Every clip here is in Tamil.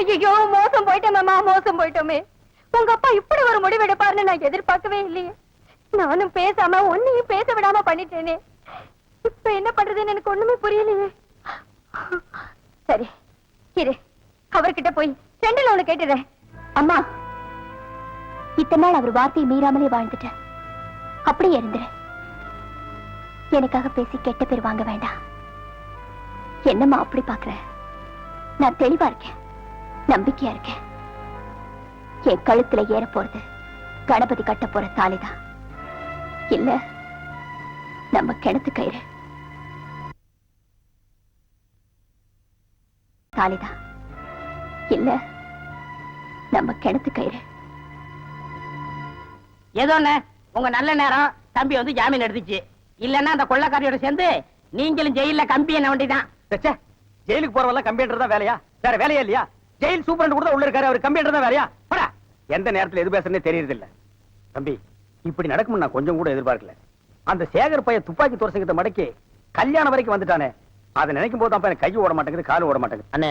ஐயோ மோசம் போயிட்டோமேமா மோசம் போயிட்டோமே. உங்க அப்பா இப்படி ஒரு முடிவு எடுப்பாருன்னு நான் எதிர்பார்க்கவே இல்லையே. நானும் பேசாம ஒன்னையும் பேச விடாம பண்ணிட்டேனே. இப்ப என்ன பண்றதுன்னு எனக்கு ஒண்ணுமே புரியலையே. சரி இரு. அவர்கிட்ட போய் ரெண்டு லோனு கேட்டுறேன். அம்மா இத்தனை நாள் அவர் வார்த்தையை மீறாமலே வாழ்ந்துட்டேன். அப்படியே இருந்துரு. எனக்காக பேசி கெட்ட பேர் வாங்க வேண்டாம். என்னம்மா அப்படி பாக்குற? நான் தெளிவா இருக்கேன். நம்பிக்கையா இருக்கேன். என் கழுத்துல ஏற போறது கணபதி கட்ட போற தாலிதான். இல்ல நம்ம கிணத்து கயிறு. தாலிதான். இல்ல நம்ம கிணத்து கயிறு. ஏதோ உங்க நல்ல நேரம் தம்பி வந்து ஜாமீன் எடுத்துச்சு. இல்லன்னா அந்த கொள்ளக்காரியோட சேர்ந்து நீங்களும் ஜெயில கம்பி என்ன வேண்டிதான். ஜெயிலுக்கு போறவெல்லாம் கம்ப்யூட்டர் தான் வேலையா? வேற வேலையா இல்லையா? ஜெயில் சூப்பரண்ட் கூட உள்ள இருக்காரு. அவர் கம்ப்யூட்டர் தான் வேலையா போடா. எந்த நேரத்துல எது பேசுறதே தெரியறது இல்ல தம்பி இப்படி நடக்கும் நான் கொஞ்சம் கூட எதிர்பார்க்கல. அந்த சேகர் பையன் துப்பாக்கி துரசங்கத்தை மடக்கி கல்யாணம் வரைக்கும் வந்துட்டானே. அதை நினைக்கும் போது தான் கை ஓட மாட்டேங்குது கால் ஓட மாட்டேங்குது. அண்ணே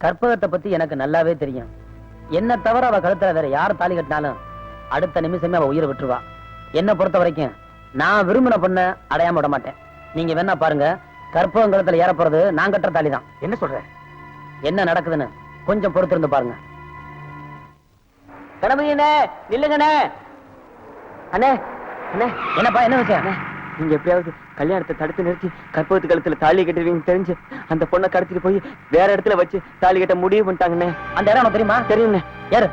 கற்பகத்தை பத்தி எனக்கு நல்லாவே தெரியும். என்ன தவிர அவ கழுத்துல வேற யார் தாலி கட்டினாலும் அடுத்த நிமிஷமே அவ உயிரை விட்டுருவா. என்ன பொறுத்த வரைக்கும் நான் விரும்பின பொண்ண அடையாம விட மாட்டேன். நீங்க வேணா பாருங்க கற்பகம் கழுத்துல ஏற போறது நான் கட்டுற தாலி தான் என்ன சொல்ற? என்ன நடக்குதுன்னு கொஞ்சம் பொறுத்திருந்து பாருங்க. கணபதிண்ணே நில்லுங்கண்ணே. அண்ணே அண்ணே. என்னப்பா என்ன விஷயம்? நீங்க எப்படியாவது கல்யாணத்தை தடுத்து நிறுத்தி கற்பகத்து கழுத்துல தாலி கட்டுவீங்க தெரிஞ்சு அந்த பொண்ணை கடத்திட்டு போய் வேற இடத்துல வச்சு தாலி கட்ட முடிவு பண்ணிட்டாங்கண்ணே. அந்த இடம் தெரியுமா? தெரியும்ண்ணே. யாரு?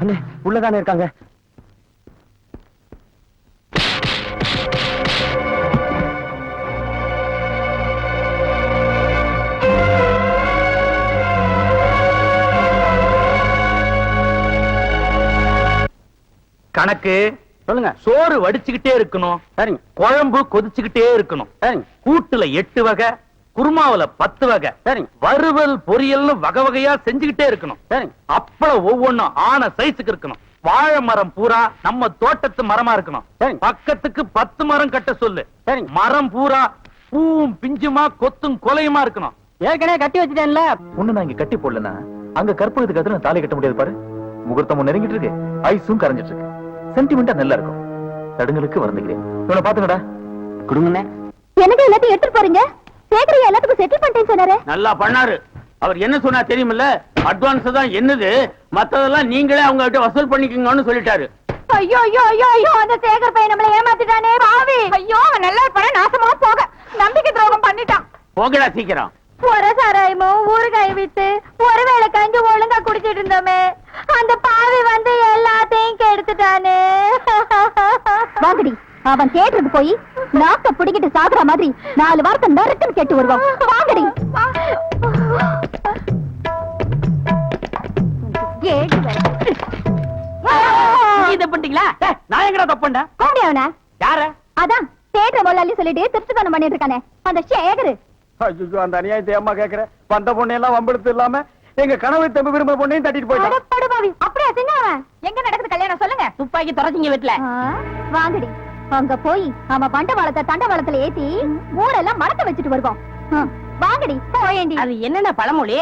அண்ணே உள்ளதானே இருக்காங்க? கணக்கு சொல்லுங்க. சோறு வடிச்சுக்கிட்டே இருக்கணும். சரிங்க. குழம்பு கொதிச்சுக்கிட்டே இருக்கணும். சரிங்க. கூட்டுல எட்டு வகை குருமாவுல பத்து வகை சரிங்க. வறுவல் பொரியல்னு வகை வகையா செஞ்சுக்கிட்டே இருக்கணும். சரிங்க. அப்பளம் ஒவ்வொன்னும் ஆன சைஸுக்கு இருக்கணும். வாழை மரம் பூரா நம்ம தோட்டத்து மரமா இருக்கணும். பக்கத்துக்கு பத்து மரம் கட்ட சொல்லு. சரிங்க. மரம் பூரா பூவும் பிஞ்சுமா கொத்தும் கொலையுமா இருக்கணும். ஏற்கனவே கட்டி வச்சுட்டேன்ல. ஒண்ணு நான் இங்க கட்டி போடலனா அங்க கற்பகத்துக்கு அதுல தாலி கட்ட முடியாது பாரு. முகூர்த்தமும் நெருங்கிட்டு இருக்கு. ஐஸும் கரைஞ்சிட்டு இருக்கு. சென்டிமெண்டா நல்லா இருக்கும். தடுங்களுக்கு வருந்துகிறேன் இவனை பாத்துக்கடா கொடுங்கண்ணே. எனக்கு எல்லாத்தையும் எடுத்துட்டு போறீங்க? சேகரையா எல்லாத்துக்கும் செட்டில் பண்ணிட்டேன்னு சொன்னாரு. நல்லா பண்ணாரு. அவர் என்ன சொன்னா தெரியுமில்ல? அட்வான்ஸ் தான் என்னது? மத்ததெல்லாம் நீங்களே அவங்க கிட்ட வசூல் பண்ணிக்கோங்கன்னு சொல்லிட்டாரு. ஐயோ ஐயோ ஐயோ ஐயோ அந்த சேகர் பையன் நம்மள ஏமாத்திட்டானே பாவி. ஐயோ அவன் நல்லா இருப்பான? நாசமா போக. நம்பிக்கை துரோகம் பண்ணிட்டான். போகடா சீக்கிரம். ஒரு சாராயமும் ஊறுகாய் வித்து ஒருவேளை கஞ்சி ஒழுங்கா அவன் கேட்டது போய் நாக்க பிடிக்கிட்டு சாகுற மாதிரி நாலு வாரத்தை நறுக்குன்னு கேட்டு வருவான். வாங்கடி. இதை பண்ணிட்டீங்களா? ஏய், நான் எங்கடா தப்பு பண்ணேன்? கோடி அவன. யார? அதான் தேட்டர் முதலாளி சொல்லிட்டு திருட்டுத்தனம் பண்ணிட்டு இருக்கானே. அந்த சேகரு. ஐயோ அந்த அநியாயத்தை ஏம்மா கேக்குற? வந்த பொண்ணு எல்லாம் வம்பெடுத்து இல்லாம எங்க கனவு தம்பி விரும்ப பொண்ணையும் தட்டிட்டு போயிட்டான் அப்படியா செஞ்சவன் எங்க நடக்குது கல்யாணம் சொல்லுங்க. துப்பாக்கி தொடச்சிங்க வீட்டுல வாங்கடி. அங்க போய் அவன் பண்டவாளத்தை தண்டவாளத்துல ஏத்தி ஊரெல்லாம் மறக்க வச்சுட்டு வருவோம். வாங்கடி போயேண்டி. அது என்னென்ன பழமொழி?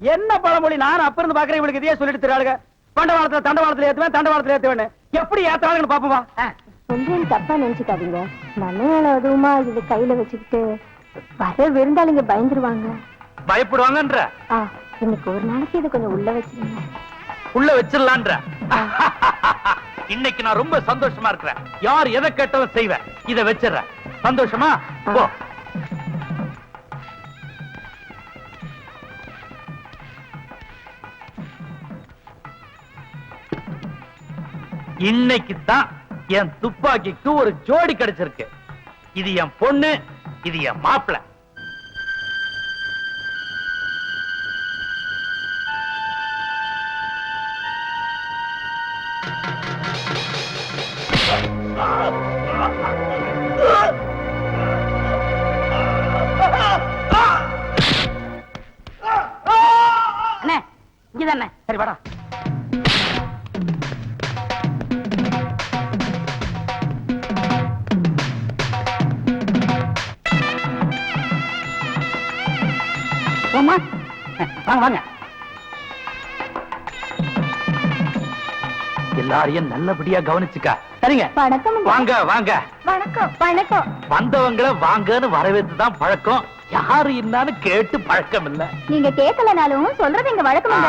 என்ன பழமொழி? நான் அப்ப இருந்து பாக்குறேன் இவளுக்கு இதையே சொல்லிட்டு தராளுங்க பண்டவாளத்துல தண்டவாளத்துல ஏத்துவேன் தண்டவாளத்துல ஏத்துவேன் எப்படி ஏத்தாளுங்கன்னு பாப்போமா? சொல்றேன் தப்பா நினைச்சுக்காதீங்க. நல்ல அதுவுமா இது கையில வச்சுக்கிட்டு வர விருந்தாளிங்க பயந்துருவாங்க. பயப்படுவாங்கன்ற. இன்னைக்கு ஒரு நாளைக்கு இதை கொஞ்சம் உள்ள வச்சிருங்க உள்ள வச்சிடலான்ற இன்னைக்கு நான் ரொம்ப சந்தோஷமா இருக்கிறேன். யார் எதை கேட்டாலும் செய்வேன். இத வச்சிடுறேன். சந்தோஷமா? போ. இன்னைக்கு தான் என் துப்பாக்கிக்கு ஒரு ஜோடி கிடைச்சிருக்கு. இது என் பொண்ணு இது என் மாப்பிள்ள. இங்கதானே சரி வாடா. வாங்க வாங்க. எல்லாரையும் நல்லபடியா கவனிச்சுக்க. சரிங்க? வணக்கம். வாங்க வாங்க. வணக்கம் வணக்கம். வந்தவங்கள வாங்கன்னு வரவேற்று தான் பழக்கம். யாரு என்னன்னு கேட்டு பழக்கம் இல்ல. நீங்க கேட்கலனாலும் சொல்றது எங்க வழக்கம்.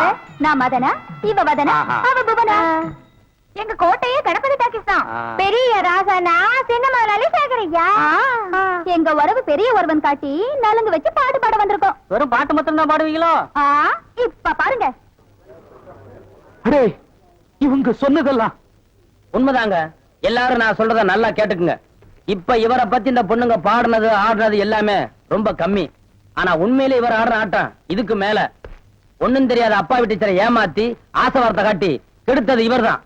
நான் மதனா இவ வதனா. அவ புவனா. எங்க கோட்டையே கணபதி டாக்கிஸ் தான். பெரிய ராசனா சின்ன முதலாளி சேகரையா. எங்க உறவு பெரிய ஒருவன் காட்டி நலுங்கு வச்சு பாட்டு பாட வந்திருக்கோம். வெறும் பாட்டு மட்டும் தான் பாடுவீங்களோ இப்ப பாருங்க. அடே இவங்க சொன்னதெல்லாம். உண்மைதாங்க. எல்லாரும் நான் சொல்றத நல்லா கேட்டுக்குங்க. இப்ப இவரை பத்தி இந்த பொண்ணுங்க பாடுனது ஆடுனது எல்லாமே ரொம்ப கம்மி. ஆனா உண்மையிலே இவர் ஆடுற ஆட்டம் இதுக்கு மேல. ஒண்ணும் தெரியாத அப்பா வீட்டு ஏமாத்தி ஆசை வார்த்தை காட்டி கெடுத்தது இவர்தான்.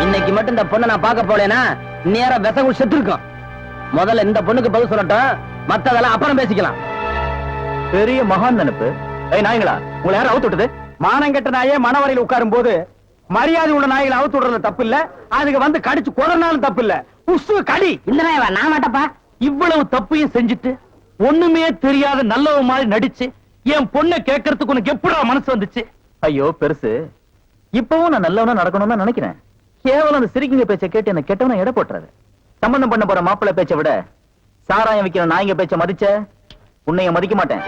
இன்னைக்கு மட்டும் இந்த பொண்ணை நான் பார்க்க போலேனா நேர விசகு செத்து இருக்கும் முதல்ல இந்த பொண்ணுக்கு பதில் சொல்லட்டும் மத்ததெல்லாம் அப்புறம் பேசிக்கலாம். பெரிய மகான் நினைப்பு. ஏய் நாய்ங்களா உங்களை யாரும் அவுத்து விட்டது? மானங்கெட்ட நாயே மனவரையில் உட்காரும் போது மரியாதை உள்ள நாய்களை அவுத்து விடுறது தப்பு இல்ல அதுக்கு வந்து கடிச்சு கொதறினாலும் தப்பு இல்ல உசு கடி. இந்த நாயவா நான் மாட்டப்பா. இவ்வளவு தப்பையும் செஞ்சுட்டு ஒண்ணுமே தெரியாத நல்லவ மாதிரி நடிச்சு என் பொண்ணை கேட்கறதுக்கு உனக்கு எப்படா மனசு வந்துச்சு? ஐயோ பெருசு. இப்பவும் நான் நல்லவனா நடக்கணும்னு தான் நினைக்கிறேன். கேவலம் அந்த சிரிக்கிங்க பேச்சை கேட்டு என்ன கெட்டவன எடை போட்டுறாரு. சம்பந்தம் பண்ண போற மாப்பிள்ளை பேச்சை விட சாராயம் விக்கிற நாய்ங்க பேச்சை மதிச்ச உன்னைய மதிக்க மாட்டேன்.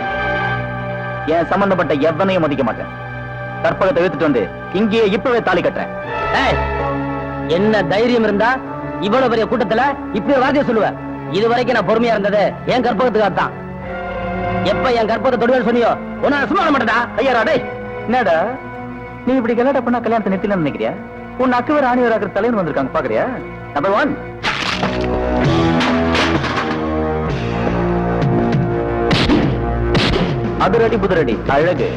என் சம்பந்தப்பட்ட எவனையும் மதிக்க மாட்டேன். கற்பகத்தை எடுத்துட்டு வந்து இங்கேயே இப்பவே தாலி கட்டுறேன். ஏய், என்ன தைரியம் இருந்தா இவ்வளவு பெரிய கூட்டத்துல இப்படி வார்த்தையை சொல்லுவ இது வரைக்கும் நான் பொறுமையா இருந்தது என் கற்பகத்துக்காக தான் எப்ப என் கற்பகத்தை தொடுவேன்னு சொன்னியோ உன்ன சும்மா மாட்டேடா ஐயாரா டேய் என்னடா? நீ இப்படி கல்யாணம் பண்ணா கல்யாணத்தை நிறுத்தலாம் நினைக்கிறியா? உன் அக்கவர் வேற ஆணி வேற தலைவன் வந்திருக்காங்க பாக்குறியா? நம்பர் ஒன் அதிரடி புதிரடி அழகு.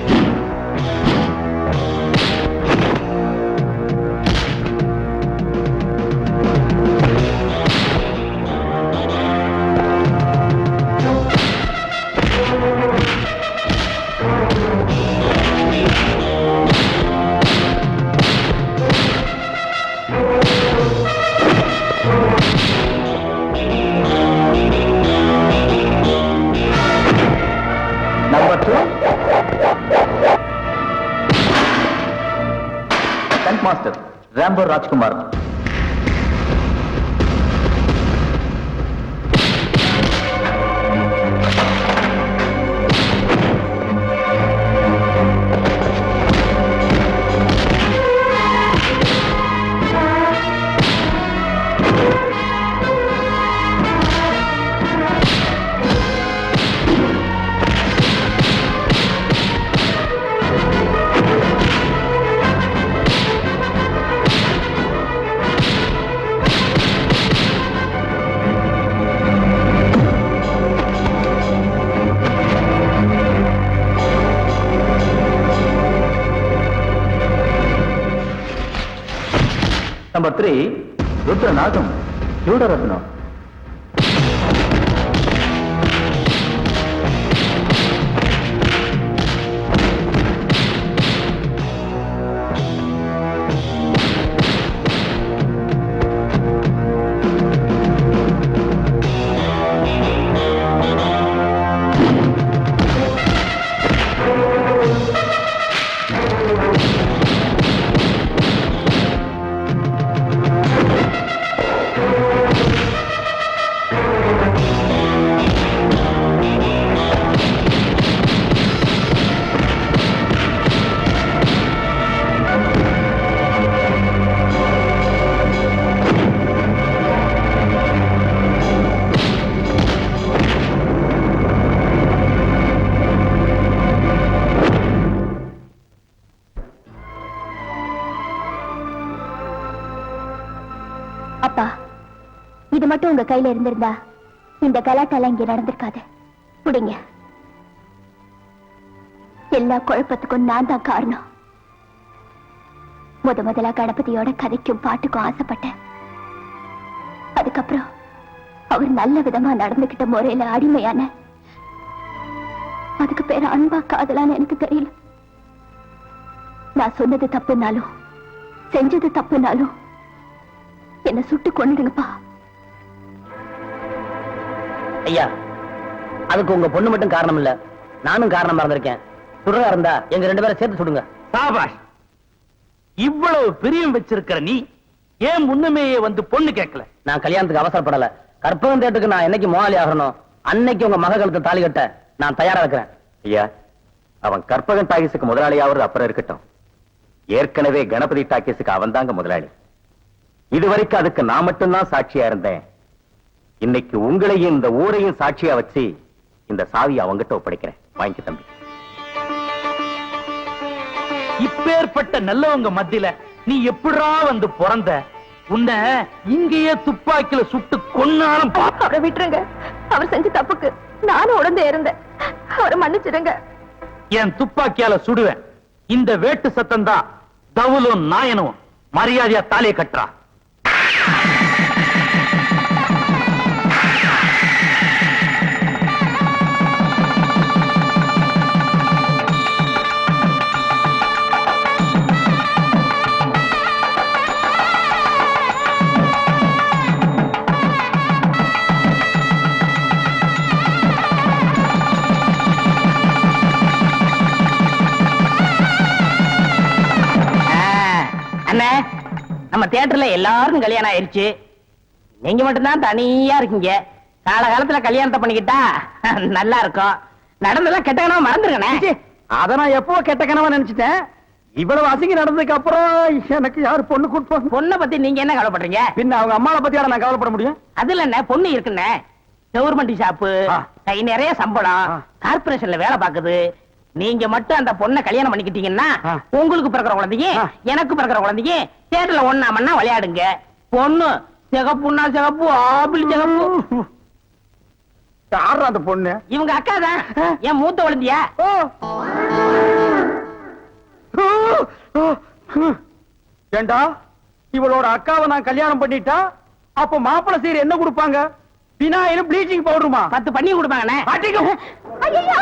డాంబర్ రాజ్ நம்பர் த்ரீ ருத்ரநாதம் யூடரத்னம் அப்பா இது மட்டும் உங்க கையில இருந்திருந்தா இந்த கலாட்டாலாம் இங்க நடந்திருக்காது. புடிங்க. எல்லா குழப்பத்துக்கும் நான் தான் காரணம். முத முதலா கணபதியோட கதைக்கும் பாட்டுக்கும் ஆசைப்பட்டேன். அதுக்கப்புறம் அவர் நல்ல விதமா நடந்துகிட்ட முறையில அடிமையான அதுக்கு பேர் அன்பா காதலான்னு எனக்கு தெரியல. நான் சொன்னது தப்புனாலும் செஞ்சது தப்புனாலும் என்ன சுட்டு கொன்னுடுங்கப்பா. ஐயா அதுக்கு உங்க பொண்ணு மட்டும் காரணம் இல்ல நானும் காரணமா இருந்திருக்கேன். சுடுறா இருந்தா எங்க ரெண்டு பேரும் சேர்த்து சுடுங்க. சாபாஷ் இவ்வளவு பிரியம் வச்சிருக்கிற நீ ஏன் முன்னமேயே வந்து பொண்ணு கேட்கல? நான் கல்யாணத்துக்கு அவசரப்படல. கற்பகம் தேட்டுக்கு நான் என்னைக்கு மோகாலி ஆகணும்? அன்னைக்கு உங்க மக கழுத்து தாலி கட்ட நான் தயாரா இருக்கிறேன். ஐயா அவன் கற்பகன் டாக்கீஸுக்கு முதலாளியாவது அப்புறம் இருக்கட்டும். ஏற்கனவே கணபதி டாக்கீஸுக்கு அவன் தாங்க முதலாளி. இதுவரைக்கும் அதுக்கு நான் மட்டும்தான் சாட்சியா இருந்தேன். இன்னைக்கு உங்களையும் இந்த ஊரையும் சாட்சியா வச்சு இந்த சாவியை அவங்கிட்ட ஒப்படைக்கிறேன். வாங்கி தம்பி. இப்பேற்பட்ட நல்லவங்க மத்தியில நீ எப்படிரா வந்து பிறந்த? உன்னை இங்கேயே துப்பாக்கில சுட்டு கொன்னாலும் அவரை விட்டுருங்க. அவர் செஞ்ச தப்புக்கு நானும் உடந்தே இருந்தேன். அவரை மன்னிச்சிடுங்க. என் துப்பாக்கியால சுடுவேன். இந்த வேட்டு சத்தம் தான் தவுலும் நாயனும் மரியாதையா தாலியை கட்டுறா. நம்ம தியேட்டர்ல எல்லாருக்கும் கல்யாணம் ஆயிருச்சு. நீங்க மட்டும்தான் தனியா இருக்கீங்க. காலகாலத்துல கல்யாணத்தை பண்ணிக்கிட்டா நல்லா இருக்கும். நடந்ததெல்லாம் கெட்ட கனவு மறந்துருக்கண்ணே அத நான் எப்போ கெட்ட கனவா நினைச்சிட்டேன். இவ்வளவு அசிங்க நடந்ததுக்கு அப்புறம் எனக்கு யாரு பொண்ணு கொடுப்பாங்க பொண்ணை பத்தி நீங்க என்ன கவலைப்படுறீங்க? பின்ன அவங்க அம்மாவை பத்தியாட நான் கவலைப்பட முடியும்? அதுல என்ன பொண்ணு இருக்குண்ணே. Government shop. கை நிறைய சம்பளம். கார்பரேஷன்ல வேலை பாக்குது நீங்க மட்டும் அந்த பொண்ணை கல்யாணம் பண்ணிக்கிட்டீங்கன்னா. உங்களுக்கு பிறக்கிற குழந்தைங்க. எனக்கு பிறக்கிற குழந்தைங்க தேட்டர்ல ஒண்ணா மண்ணா விளையாடுங்க. பொண்ணு சிகப்புன்னா சிகப்பு ஆப்பிள் சிகப்பு. யாரு அந்த பொண்ணு? இவங்க அக்கா தான். என் மூத்த குழந்தையா? ஏண்டா இவளோட அக்காவை நான் கல்யாணம் பண்ணிட்டா அப்ப மாப்பிள்ளை சீர் என்ன கொடுப்பாங்க? பினாயிலும் ப்ளீச்சிங் பவுடருமா பத்து பண்ணி கொடுப்பாங்கண்ணே. கொட்டாதீங்க. ஐயோ